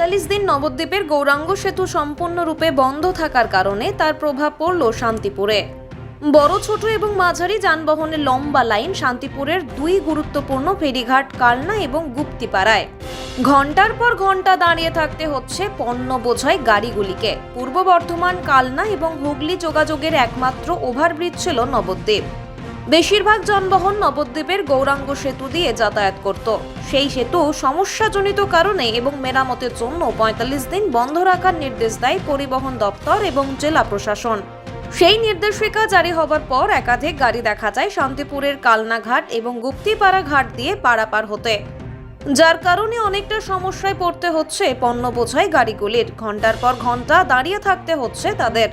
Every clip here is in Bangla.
পঁয়তাল্লিশ দিন নবদ্বীপের গৌরাঙ্গ সেতু সম্পূর্ণরূপে বন্ধ থাকার কারণে তার প্রভাব পড়ল শান্তিপুরে। বড়, ছোট এবং মাঝারি যানবাহনের লম্বা লাইন শান্তিপুরের দুই গুরুত্বপূর্ণ ফেরিঘাট, কালনা এবং গুপ্তিপাড়ায়। ঘণ্টার পর ঘণ্টা দাঁড়িয়ে থাকতে হচ্ছে পণ্য বোঝাই গাড়িগুলিকে। পূর্ব বর্ধমান, কালনা এবং হুগলি যোগাযোগের একমাত্র ওভারব্রিজ ছিল নবদ্বীপ। বেশিরভাগ যানবাহন নবদ্বীপের গৌরাঙ্গ সেতু দিয়ে যাতায়াত করত। সেই সেতু সমস্যাজনিত কারণে এবং মেরামতের জন্য পঁয়তাল্লিশ দিন বন্ধ রাখার নির্দেশ দেয় পরিবহন দপ্তর এবং জেলা প্রশাসন। সেই নির্দেশিকা জারি হবার পর একাধিক গাড়ি দেখা যায় শান্তিপুরের কালনাঘাট এবং গুপ্তিপাড়া ঘাট দিয়ে পারাপার হতে। যার কারণে অনেকটা সমস্যায় পড়তে হচ্ছে পণ্য বোঝাই গাড়িগুলির। ঘণ্টার পর ঘণ্টা দাঁড়িয়ে থাকতে হচ্ছে তাদের।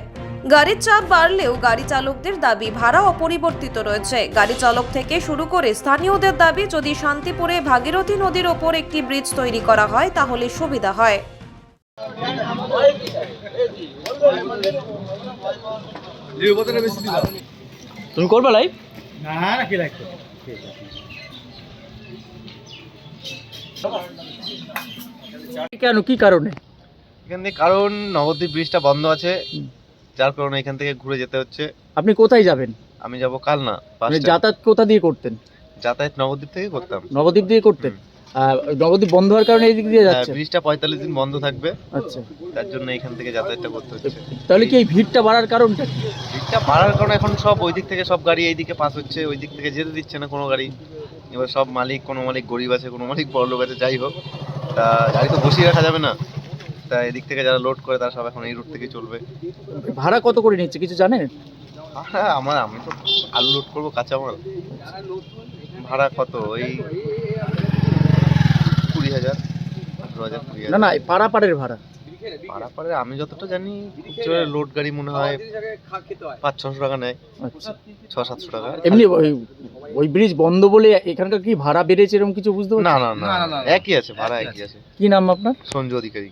গাড়ির চাপ বাড়লেও গাড়ি চালকদের দাবি ভাড়া অপরিবর্তিত রয়েছে। গাড়ি চালক থেকে শুরু করে স্থানীয়দের দাবি যদি শান্তিপুরে ভাগীরথী নদীর ওপর একটি ব্রিজ তৈরি করা হয় তাহলে সুবিধা হয়। তুমি করবে লাইভ না না কি লাগতো কেন কি কারণে? এখান কারণ নবদ্বীপ ব্রিজটা বন্ধ আছে। যার কারণে এখান থেকে ঘুরে যেতে হচ্ছে। আপনি কোথায় যাবেন? আমি যাব কাল না মানে যাতায়াত কোথা দিয়ে করতেন? যাতায়াত নবদ্বীপ থেকে করতাম। নবদ্বীপ দিয়ে করতেন? নবদ্বীপ বন্ধ হওয়ার কারণে এই দিক দিয়ে হ্যাঁ, যাচ্ছে ব্রিজটা পঁয়তাল্লিশ দিন বন্ধ থাকবে। আচ্ছা। তার জন্য এখান থেকে যাতায়াতটা করতে হচ্ছে। তাহলে কি এই ভিড়টা বাড়ার কারণটা ভিড়টা বাড়ার কারণে এখন সব ওই দিক থেকে সব গাড়ি এইদিকে পাস হচ্ছে ওই দিক থেকে যেতে দিচ্ছে না কোনো গাড়ি। এবার সব মালিক কোনো মালিক গরিব আছে কোনো মালিক বড় লোক আছে যাই হোক। তা গাড়ি তো বসিয়ে রাখা যাবে না। তা এদিক থেকে যারা লোড করে তারা সব এখন এই রুট থেকে চলবে ভাড়া কত করে নিচ্ছে কিছু জানেন হ্যাঁ আমার আমি তো আলু লোড করব কাঁচামাল ভাড়া কত ওই কুড়ি হাজার আঠারো হাজার কুড়ি না হাজার না এই পাড়াপাড়ের ভাড়া পারে আমি যতটা জানি লোড গাড়ি মনে হয় পাঁচ ছশো টাকা নেয় আচ্ছা ছ সাতশো টাকা এমনি ওই ব্রিজ বন্ধ বলে এখানকার কি ভাড়া বেড়েছে এরকম কিছু বুঝতে না না না একই আছে ভাড়া একই আছে কি নাম আপনার সঞ্জু অধিকারী